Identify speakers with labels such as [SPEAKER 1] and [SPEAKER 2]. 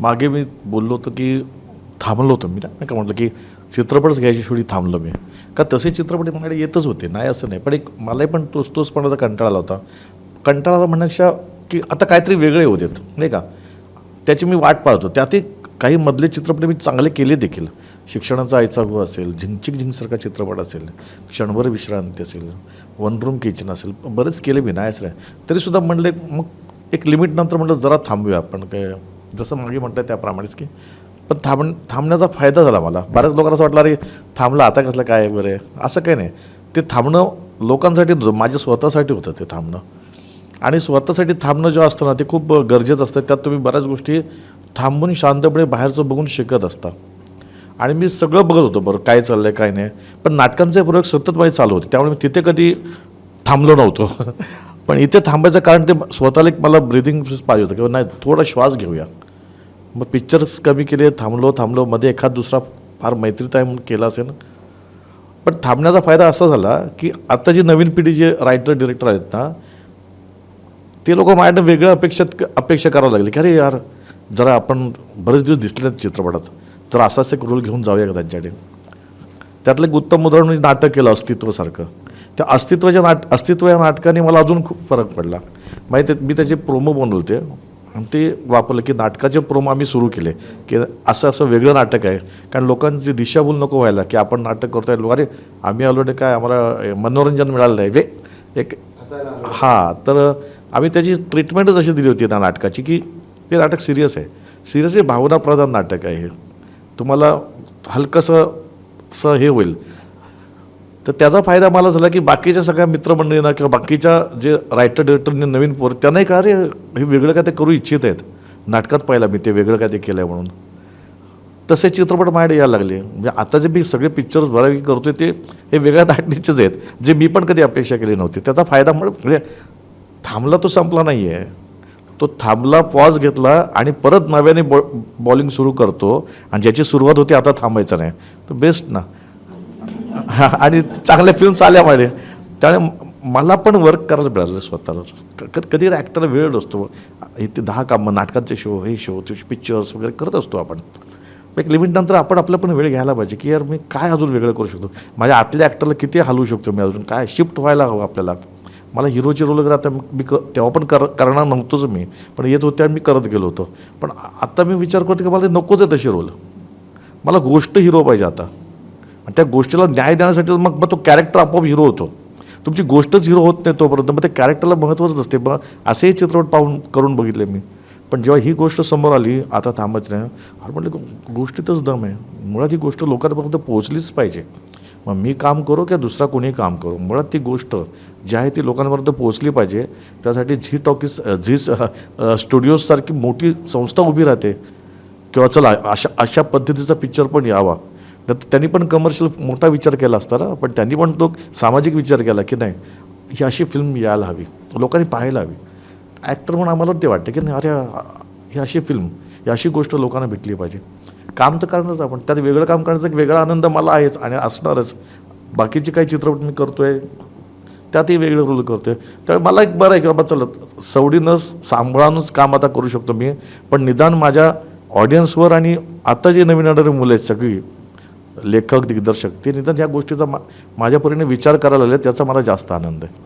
[SPEAKER 1] मागे मी बोललो होतो की थांबलो होतो मी नाही का म्हटलं की चित्रपटच घ्यायची शेवटी थांबलो मी. का तसे चित्रपट माझ्याकडे येतच होते. नाही असं नाही. पण एक मलाही पण तोच तोचपणाचा कंटाळा आला होता. कंटाळा म्हणण्यापेक्षा की आता काहीतरी वेगळे होते नाही का? त्याची मी वाट पाहतो त्यातही काही मधले चित्रपट मी चांगले केले देखील. शिक्षणाचा आईचा हो असेल झिंगचिक झिंगसारखा चित्रपट असेल क्षणभर विश्रांती असेल वन रूम किचन असेल बरेच केले मी. नाही असं तरीसुद्धा म्हणले मग एक लिमिट नंतर म्हटलं जरा थांबूया आपण. काय जसं मागे म्हटलं त्याप्रमाणेच की पण थांब थांबण्याचा फायदा झाला मला. बऱ्याच लोकांना असं वाटलं अरे थांबलं आता कसलं काय वगैरे? असं काही नाही. ते थांबणं लोकांसाठी नव्हतं माझ्या स्वतःसाठी होतं ते थांबणं. आणि स्वतःसाठी थांबणं जे असतं ना ते खूप गरजेचं असतं. त्यात तुम्ही बऱ्याच गोष्टी थांबून शांतपणे बाहेरचं बघून शिकत असता. आणि मी सगळं बघत होतो बरं काय चाललं आहे काय नाही. पण नाटकांचे प्रयोग सतत माझे चालू होते. त्यामुळे मी तिथे कधी थांबलो नव्हतो. पण इथे थांबायचं कारण ते स्वतःला एक मला ब्रिदिंग पाहिजे होतं. किंवा नाही थोडा श्वास घेऊया. मग पिक्चर्स कमी केले थांबलो थांबलो मध्ये एखाद दुसरा फार मैत्रीत आहे म्हणून केला असेल. पण थांबण्याचा फायदा असा झाला की आता जी नवीन पिढी जे रायटर डिरेक्टर आहेत ना ते लोक माझ्याकडे वेगळ्या अपेक्षेत अपेक्षा करावं लागली की अरे यार जरा आपण बरेच दिवस दिसले नाहीत चित्रपटात तर असाच एक रोल घेऊन जाऊया का त्यांच्याकडे? त्यातलं एक उत्तम उदाहरण म्हणजे नाटक केलं अस्तित्वसारखं. त्या अस्तित्वाच्या नाट अस्तित्व या नाटकाने मला अजून खूप फरक पडला. माहिती मी त्याचे प्रोमो बनवते आणि ते वापरलं की नाटकाचे प्रोमो आम्ही सुरू केले की असं असं वेगळं नाटक आहे. कारण लोकांची दिशाभूल नको व्हायला की आपण नाटक करतोय लोक अरे आम्ही आलो नाही काय आम्हाला मनोरंजन मिळालं नाही. वे एक हां तर आम्ही त्याची ट्रीटमेंटच अशी दिली होती त्या नाटकाची की ते नाटक सिरियस आहे. सिरियसली भावनाप्रधान नाटक आहे हे. तुम्हाला हलकंसं स हे होईल. तर त्याचा फायदा मला झाला की बाकीच्या सगळ्या मित्रमंडळींना किंवा बाकीच्या जे रायटर डिरेक्टरने नवीन पोर त्यांनाही का अरे हे वेगळं काय ते करू इच्छित आहेत. नाटकात पाहिलं मी ते वेगळं काय ते केलं आहे म्हणून. तसे चित्रपट माझ्याकडे यायला लागले. म्हणजे आता जे मी सगळे पिक्चर्स बऱ्यापैकी आहे ते हे वेगळ्या दाटणीचेच आहेत. जे मी पण कधी अपेक्षा केली नव्हती. त्याचा फायदा म्हणजे थांबला तो संपला नाही आहे तो थांबला पॉज घेतला आणि परत नव्याने बॉ बॉलिंग सुरू करतो. आणि ज्याची सुरुवात होती आता थांबायचं नाही. तर बेस्ट ना. आणि चांगल्या फिल्म्स आल्या माझे त्यामुळे मला पण वर्क करायला मिळालं स्वतःला. कधी कधी ॲक्टरला वेळ नसतो. इथे दहा कामं नाटकांचे शो हे शो ते पिक्चर्स वगैरे करत असतो आपण. एक लिमिट नंतर आपण आपला पण वेळ घ्यायला पाहिजे की यार मी काय अजून वेगळं करू शकतो? माझ्या आतल्या ॲक्टरला किती हलवू शकतो मी अजून? काय शिफ्ट व्हायला हवं आपल्याला? मला हिरोची रोल वगैरे आता मी क तेव्हा पण कर करणार नव्हतोच मी. पण येत होते आणि मी करत गेलो होतो. पण आता मी विचार करतो की मला ते नकोच आहे तशी रोल मला गोष्ट हिरो पाहिजे आता. त्या गोष्टीला न्याय देण्यासाठी मग मग तो कॅरेक्टर आपोआप हिरो होतो. तुमची गोष्टच हिरो होत नाही तोपर्यंत मग ते कॅरेक्टरला महत्त्वच नसते. मग असेही चित्रपट पाहून करून बघितले मी. पण जेव्हा ही गोष्ट समोर आली आता थांबायचं नाही. अरे म्हटलं गोष्टीतच दम आहे. मुळात ही गोष्ट लोकांपर्यंत पोहोचलीच पाहिजे. मग मी काम करू किंवा दुसरा कोणी काम करू? मुळात ती गोष्ट जी आहे ती लोकांपर्यंत पोहोचली पाहिजे. त्यासाठी झी टॉकीज झी स्टुडिओजसारखी मोठी संस्था उभी राहते. किंवा चला अशा अशा पद्धतीचा पिक्चर पण यावा. तर त्यांनी पण कमर्शियल मोठा विचार केला असताना पण त्यांनी पण तो सामाजिक विचार केला की नाही ही अशी फिल्म यायला हवी लोकांनी पाहायला हवी. ॲक्टर म्हणून आम्हाला ते वाटतं की नाही अरे ही अशी फिल्म ही अशी गोष्ट लोकांना भेटली पाहिजे. काम तर करणंच आपण त्यात वेगळं काम करण्याचा एक वेगळा आनंद मला आहेच आणि असणारच. बाकीचे काही चित्रपट मी करतोय त्यातही वेगळं रोल करतोय. त्यामुळे मला एक बरं आहे की बाबा चला सवडीनं सांभाळूनच काम आता करू शकतो मी पण निदान माझ्या ऑडियन्सवर आणि आता जे नवीन येणारी मुलं आहेत सगळी लेखक दिग्दर्शक ते निदान ह्या गोष्टीचा मा माझ्या परीने विचार करायला लागले त्याचा मला जास्त आनंद आहे.